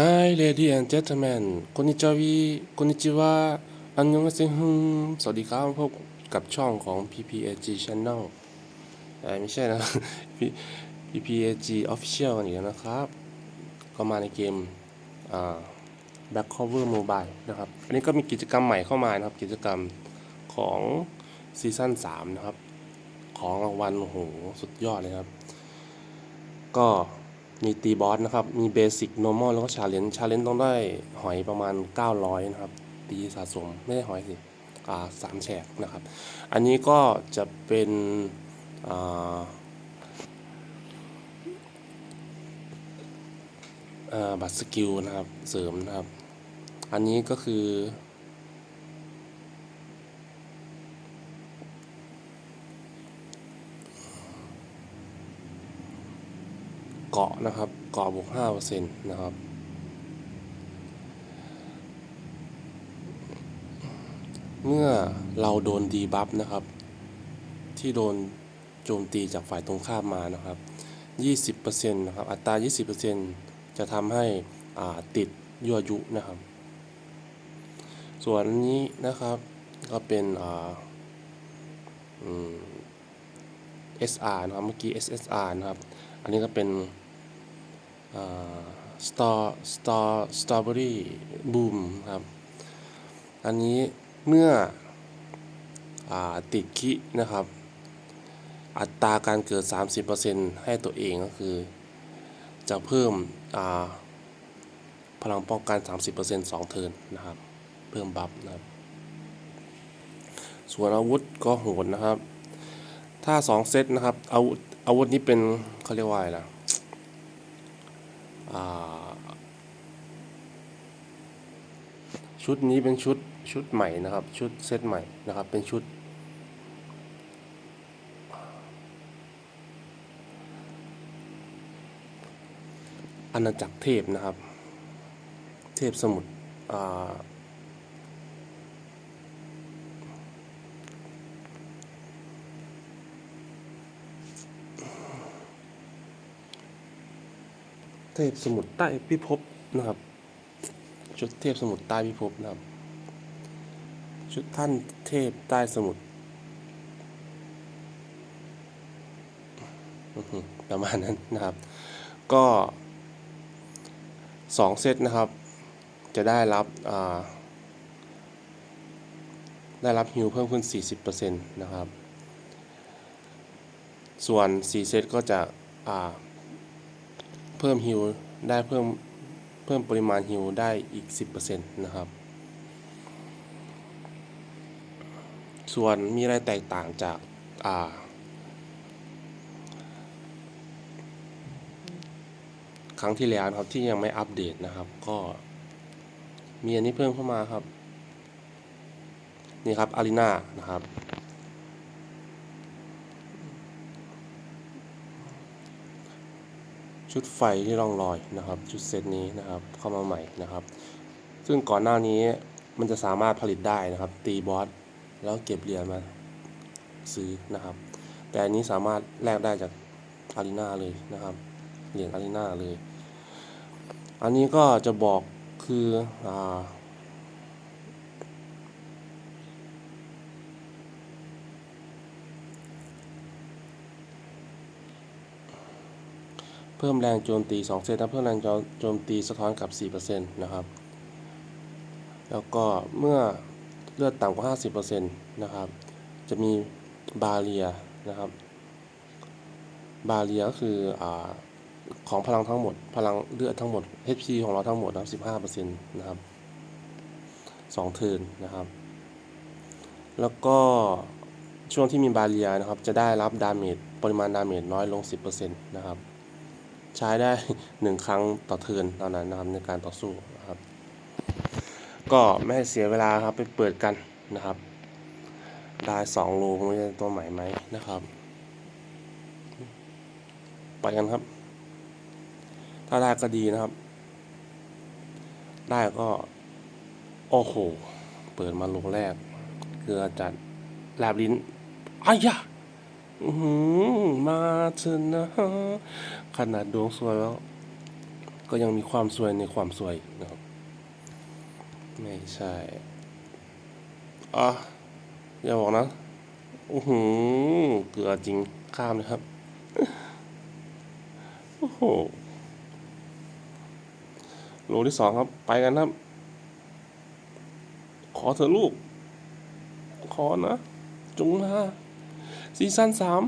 Hi, lady and gentlemen คนนิจาวีคนนิจิวะอันยองเซฮุมสวัสดีครับพบกับช่องของ PPAG Channel ไม่ใช่นะ PPAG Official กันอีกแล้วนะครับ ก็มาในเกม Back Cover Mobile นะครับ อันนี้ก็มีกิจกรรมใหม่เข้ามานะครับ กิจกรรมของซีซั่น3นะครับ ของรางวัลโอ้โห สุดยอดเลยครับ ก็ มีตีบอสนะครับ มีเบสิก normal แล้วก็ชาเลนจ์ชาเลนจ์ต้องได้หอยประมาณ 900 นะครับ ตีสะสม ไม่ได้หอยสิอ่าสามแฉกนะครับ อันนี้ก็จะเป็นอ่าอ่าบัตรสกิลนะครับ เสริมนะครับ อันนี้ก็คือ เกาะนะครับ เกาะบวกห้าเปอร์เซ็นต์นะครับ เมื่อเราโดนดีบัฟนะครับ ที่โดนโจมตีจากฝ่ายตรงข้ามมานะครับ 20%นะครับ อัตรา 20%จะทำให้อ่าติดยั่วยุนะครับ ส่วนนนี้นะครับก็เป็นอ่าอืม SR นะครับ เมื่อกี้ SSR นะครับ อันนี้ก็เป็น สตอสตอสตรอเบอรี่บูมครับ อันนี้เมื่ออาติดคินะครับ อัตราการเกิด 30%ให้ตัวเองก็คือ จะเพิ่มอ่าพลังป้องกัน 30% 2 เทิร์นนะครับ เพิ่มบัฟนะครับ ส่วนอาวุธก็โหดนะครับ ถ้า 2 เซตนะครับอาวุธอาวุธนี้เป็นเขาเรียกว่าอะไรนะอ่า ชุดนี้เป็นชุดชุดใหม่นะครับ ชุดเซตใหม่นะครับ เป็นชุด อาณาจักรเทพนะครับ เทพสมุทรอ่า เทพสมุทรใต้พิภพนะครับ ชุดเทพสมุทรใต้พิภพนะครับ ชุดท่านเทพใต้สมุทรประมาณนั้นนะครับ ก็สองเซตนะครับ จะได้รับได้รับฮิวเพิ่มขึ้น 40%นะครับ ส่วน 4 เซตก็จะอ่า เพิ่มฮิวได้เพิ่มเพิ่มปริมาณฮิวได้อีก 10%นะครับ ส่วนมีอะไรแตกต่างจากอ่าครั้งที่แล้วครับที่ยังไม่อัปเดตนะครับ ก็มีอันนี้เพิ่มเข้ามาครับ นี่ครับอารีนานะครับ ชุดไฟที่ร่องรอยนะครับ ชุดเซตนี้นะครับเข้ามาใหม่นะครับ ซึ่งก่อนหน้านี้มันจะสามารถผลิตได้นะครับ ตีบอสแล้วเก็บเหรียญมาซื้อนะครับ แต่อันนี้สามารถแลกได้จากอารีนาเลยนะครับเหรียญอารีนาเลย อันนี้ก็จะบอกคืออ่า พิ่มแรงโจมตี 2 เซตนะเพิ่มแรงโจมตีสะท้อนกับ 4%นะครับ แล้วก็เมื่อเลือดต่ำกว่า 50%นะครับ จะมีบาเรียนะครับ บาเรียก็คืออของพลังทั้งหมด พลังเลือดทั้งหมด HP ของเราทั้งหมดนะครับ15%นะครับ2เทินนะครับ แล้วก็ช่วงที่มีบาเรียนะครับ จะได้รับดาเมจปริมาณดาเมจน้อยลง 10%นะครับ ใช้ได้ 1 ครั้งต่อเทิร์นเท่านั้นนะครับในการต่อสู้นะครับ ก็ไม่ให้เสียเวลาครับไปเปิดกันนะครับ ได้2โลไม่ใช่ตัวใหม่ไหมนะครับ ไปกันครับ ถ้าได้ก็ดีนะครับ ได้ก็ โอ้โห เปิดมาโลแรกคืออาจารย์แลบลิ้นอ้ายะ มาเถอะนะขนาดดวงสวยแล้ว ก็ยังมีความสวยในความสวยนะครับ ไม่ใช่อะอย่าบอกนะอือหือเกลือจริงข้ามเลยครับ โอ้โหโลที่สองครับ ไปกันครับ ขอเธอลูก ขอนะ จงมา ซีซั่นสาม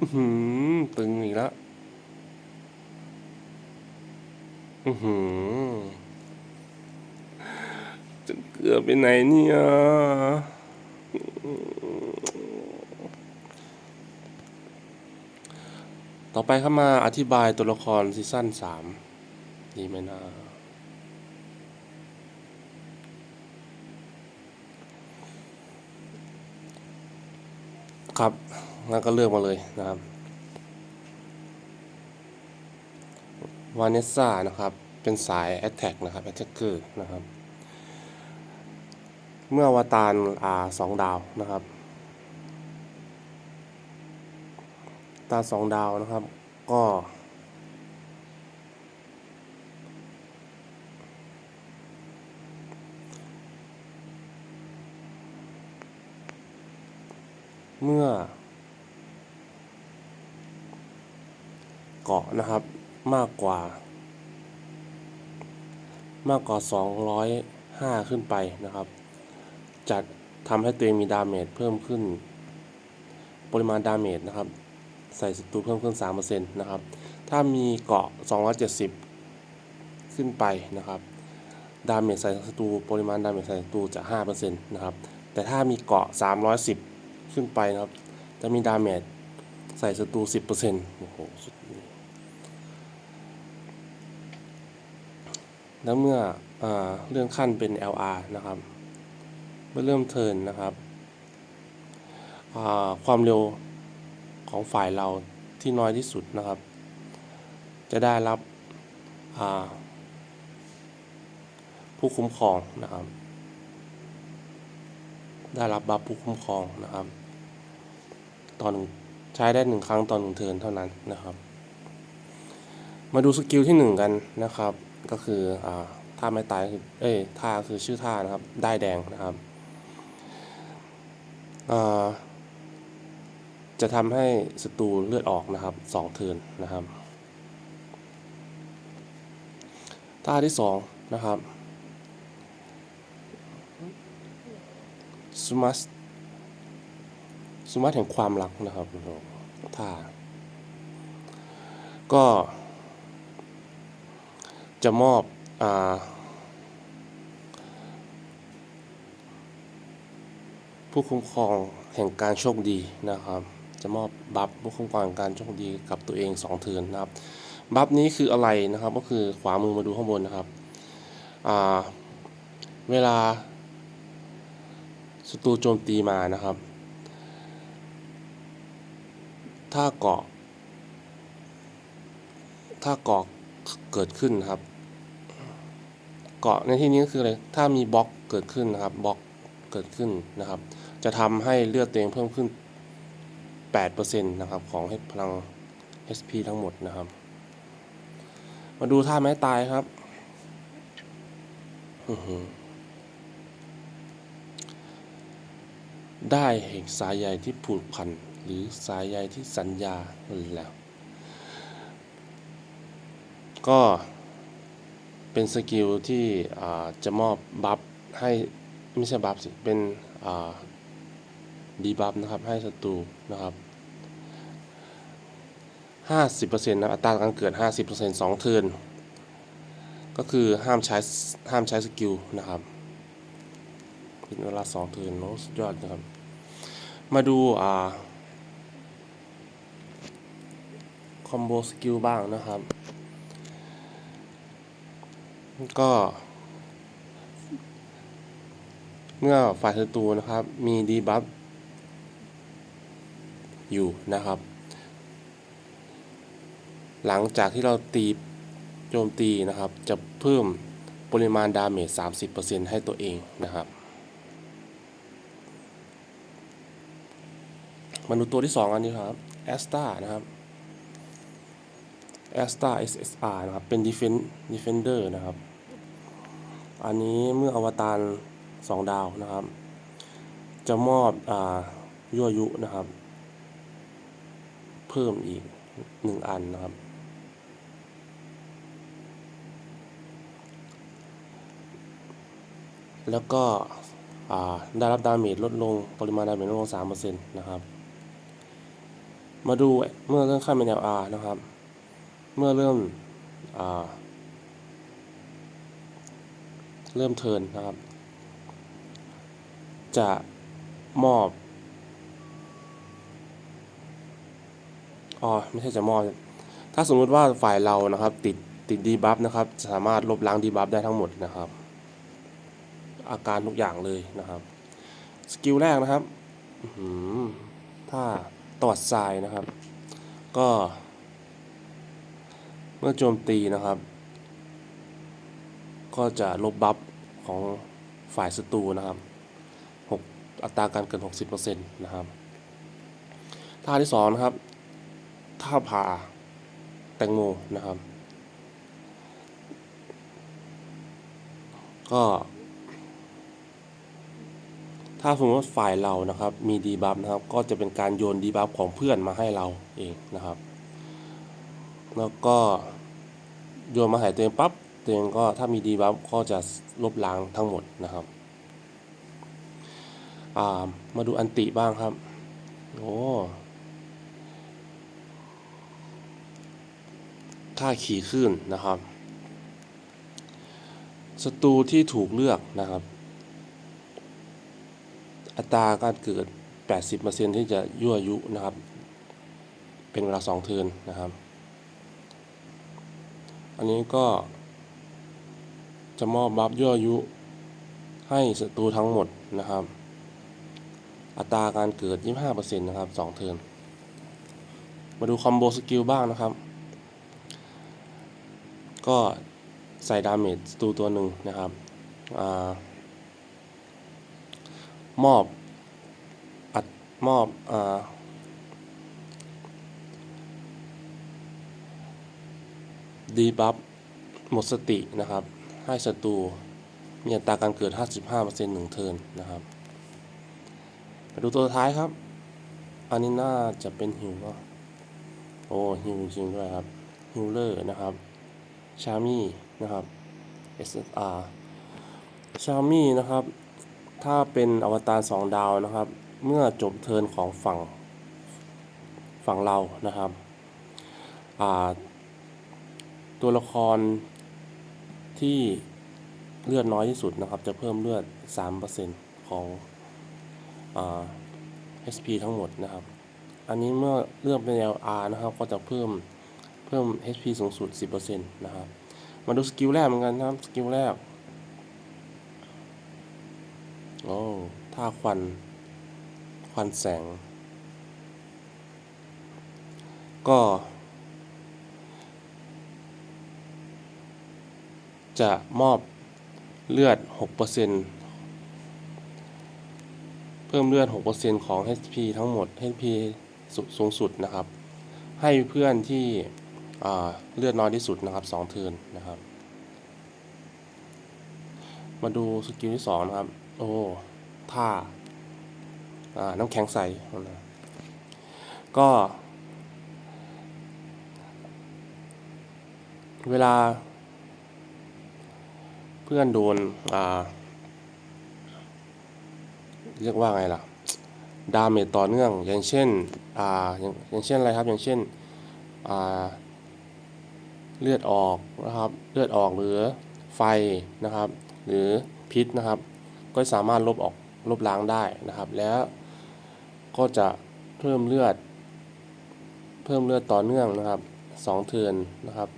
อือหือตึงอีกแล้ว อือหือจะเกลือไปไหนเนี่ยต่อไปเข้ามาอธิบายตัวละครซีซั่นสามดีไหมนะ ครับงั้นก็เลือกมาเลยนะครับวาเนสซ่านะครับ เป็นสาย Attack นะครับ Attacker นะครับ เมื่ออวตารอ่าสองดาวนะครับ ตาสองดาวนะครับ ก็ เมื่อ เกาะนะครับมากกว่า มากกว่า 205 ขึ้นไปนะครับจะทำให้ตัวเองมีดาเมจเพิ่มขึ้น ปริมาณดาเมจนะครับ ใส่ศัตรูเพิ่มขึ้น 3%นะครับ ถ้ามีเกาะ 270 ขึ้นไปนะครับ ดาเมจใส่ศัตรูปริมาณดาเมจใส่ศัตรูจะ 5%นะครับ แต่ถ้ามีเกาะ 310 ขึ้นไปนะครับ จะมีดาเมจใส่ศัตรู 10%โอ้โหสุดแล้วเมื่ออเลื่อนขั้นเป็น LR นะครับ เมื่อเริ่มเทินนะครับความเร็วของฝ่ายเราที่น้อยที่สุดนะครับ จะได้รับผู้คุ้มครองนะครับ ได้รับบัฟผู้คุ้มครองนะครับ ตอนใช้ได้หนึ่งครั้งตอนหนึ่งเทินเท่านั้นนะครับ มาดูสกิลที่หนึ่งกันนะครับ ก็คืออ่าท่าไม้ตายคือเอ้ยท่าคือชื่อท่านะครับได้แดงนะครับอ่าจะทำให้ศัตรูเลือดออกนะครับสองเทินนะครับท่าที่สองนะครับ สมัส สมัสแห่งความรักนะครับท่าก็จะมอบอาผู้คุ้มครองแห่งการโชคดีนะครับ จะมอบบัฟผู้คุ้มครองแห่งการโชคดีกับตัวเองสองเทินนะครับ บัฟนี้คืออะไรนะครับ ก็คือขวามือมาดูข้างบนนะครับเวลาศัตรูโจมตีมานะครับ ถ้าเกาะ ถ้าเกาะเกิดขึ้นครับ เกาะในที่นี้ก็คืออะไร ถ้ามีบล็อกเกิดขึ้นนะครับ บล็อกเกิดขึ้นนะครับ จะทำให้เลือดตัวเองเพิ่มขึ้น 8%นะครับ ของให้พลัง HP ทั้งหมดนะครับ มาดูท่าไม้ตายครับได้แห่งสายใยที่ผูกพัน หรือสายใยที่สัญญานั่นแล้ว ก็เป็นสกิลที่จะมอบบัฟให้ไม่ใช่บัฟสิ เป็นดีบัฟนะครับให้ศัตรูนะครับห้าสิบเปอร์เซ็นต์นะอัตราการเกิดห้าสิบเปอร์เซ็นต์สองเทิร์นก็คือห้ามใช้ห้ามใช้สกิลนะครับเป็นเวลาสองเทิร์นโนสุดยอดนะครับ มาดูอ่าค อมโบสกิลบ้างนะครับ ก็ เมื่อฝ่ายศัตรูนะครับ มีดีบัฟอยู่นะครับ หลังจากที่เราตีโจมตีนะครับ จะเพิ่มปริมาณดาเมจ 30%ให้ตัวเองนะครับมาดูตัวที่ 2 อันนี้ครับแอสตานะครับ a s t a SSR นะครับ เป็น Defend Defender นะครับ อันนี้เมื่ออวตารสองดาวนะครับ จะมอบอ่ายั่วยุนะครับ เพิ่มอีกหนึ่งอันนะครับ แล้วก็ได้รับดาเมจลดลงปริมาณดาเมจลดลงสามเปอร์เซ็นต์นะครับ มาดูเมื่อเริ่มขั้นเป็น LR นะครับ เมื่อเริ่มเริ่มเทินนะครับ จะมอบอ๋อไม่ใช่จะมอบ ถ้าสมมุติว่าฝ่ายเรานะครับ ติดติดดีบัฟนะครับ สามารถลบล้างดีบัฟได้ทั้งหมดนะครับ อาการทุกอย่างเลยนะครับ สกิลแรกนะครับถ้าตอดทรายนะครับ ก็ เมื่อโจมตีนะครับ ก็จะลบบัฟของฝ่ายศัตรูนะครับหกอัตราการเกิน 60%นะครับท่าที่สองนะครับท่าผ่าแตงโมนะครับ ก็ ถ้าสมมติว่าฝ่ายเรานะครับ มีดีบัฟนะครับ ก็จะเป็นการโยนดีบัฟของเพื่อนมาให้เราเองนะครับ แล้วก็โยนมาใหายตัวเองปั๊บตัวเองก็ถ้ามีดีบัฟก็จะลบล้างทั้งหมดนะครับามาดูอันติบ้างครับ โอ้ท่าขี่ขึ้นนะครับศัตรูที่ถูกเลือกนะครับ อัตราการเกิด 80%ที่จะยั่วยุนะครับ เป็นเวลา2เทินนะครับ อันนี้ก็ จะมอบบัฟยั่วยุ ให้ศัตรูทั้งหมดนะครับ อัตราการเกิด 25%นะครับ2เทิร์นมาดูคอมโบสกิลบ้างนะครับ ก็ใส่ดาเมจศัตรูตัวหนึ่งนะครับอมอบอัดมอบอ ดีบัฟหมดสตินะครับ ให้ศัตรูมีอัตราการเกิด 55%หนึ่งเทิร์นนะครับมาดูตัวท้ายครับ อันนี้น่าจะเป็นฮิวเนาะโอ้ฮิวจริงด้วยครับฮิวเลอร์นะครับชามี่นะครับ SSR ชามี่นะครับ ถ้าเป็นอวตารสองดาวนะครับ เมื่อจบเทิร์นของฝั่งฝั่งเรานะครับ อ่า ตัวละครที่เลือดน้อยที่สุดนะครับ จะเพิ่มเลือด 3%ของอ HP ทั้งหมดนะครับ อันนี้เมื่อเลือกเป็น LR นะครับ ก็จะเพิ่มเพิ่ม HP สูงสุด 10%นะครับ มาดูสกิลแรกเหมือนกันนะครับ สกิลแรก โอ้ท่าควัน ควันแสง ก็ จะมอบเลือด 6%เพิ่มเลือด 6%ของ HP ทั้งหมด HP ส,สูงสุดนะครับ ให้เพื่อนที่เลือดน้อยที่สุดนะครับ2เทิร์นนะครับ มาดูสกิลที่2นะครับ โอ้ท่าน้ำแข็งใสนะก็ เวลา พื่อนโดนอ่าเรียกว่าไงล่ะดาเมจต่อเนื่อง อย่างเช่นอ่าอย่างอย่างเช่นอะไรครับ อย่างเช่นอ่าเลือดออกนะครับ เลือดออกหรือไฟนะครับ หรือพิษนะครับ ก็สามารถลบออกลบล้างได้นะครับ แล้วก็จะเพิ่มเลือด เพิ่มเลือดต่อเนื่องนะครับสองเทิร์นนะครับ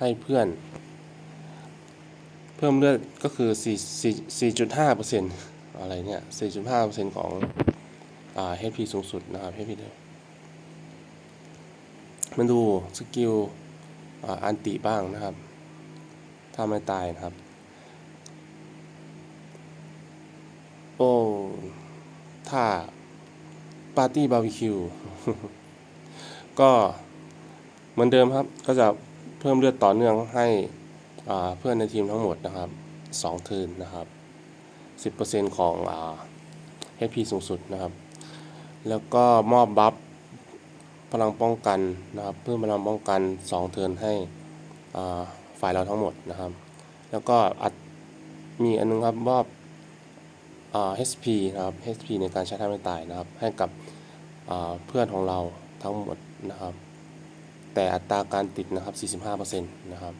ให้เพื่อน พิ่มเลือดก็คือ4 4 5เปอร์เซ็นต์อะไรเนี่ย 4.5เปอร์เซ็นต์ของอ่า HP สูงสุดนะครับ HP เดียมาดูสกิลอ่าอันติบ้างนะครับ ถ้าไม่ตายนะครับ โอ้ถ้าปาร์ตี้บาร์บีคิว ก็เหมือนเดิมครับ ก็จะเพิ่มเลือดต่อเนื่องให้ เพื่อนในทีมทั้งหมดนะครับสองเทิร์นนะครับสิบเปอร์เซ็นต์ของอ่า HP สูงสุดนะครับ แล้วก็มอบบัฟพลังป้องกันนะครับ เพิ่มพลังป้องกัน 2 เทิร์นให้อ่าฝ่ายเราทั้งหมดนะครับ แล้วก็อัดมีอันนึงครับมอบอ่า HP นะครับ HP ในการใช้ท่าไม่ตายนะครับ ให้กับอ่าเพื่อนของเราทั้งหมดนะครับ แต่อัตราการติดนะครับ 45%นะครับ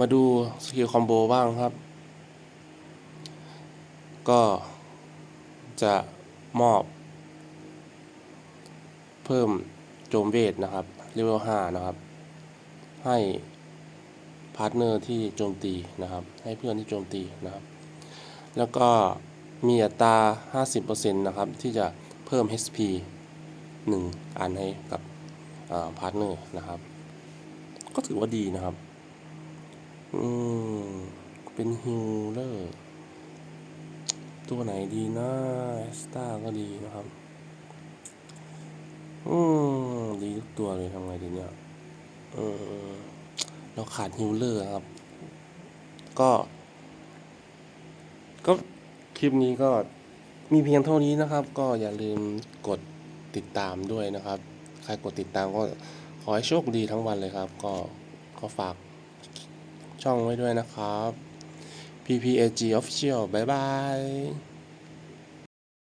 มาดูสกิลคอมโบบ้างครับ ก็จะมอบ เพิ่มโจมเวทนะครับเลเวล5นะครับ ให้พาร์ทเนอร์ที่โจมตีนะครับ ให้เพื่อนที่โจมตีนะครับ แล้วก็มีอัตรา 50%นะครับ ที่จะเพิ่ม HP 1 อันให้กับพาร์ทเนอร์นะครับ ก็ถือว่าดีนะครับ อืม เป็นฮิลเลอร์ ตัวไหนดีนะสตาร์ก็ดีนะครับ อืม ดีทุกตัวเลยทำไงดีเนี่ย เออ เราขาดฮิลเลอร์ครับ ก็ ก็คลิปนี้ก็มีเพียงเท่านี้นะครับ ก็อย่าลืมกดติดตามด้วยนะครับ ใครกดติดตามก็ขอให้โชคดีทั้งวันเลยครับ ก็ก็ฝาก ช่องไว้ด้วยนะครับ PPAG Official บ๊ายบาย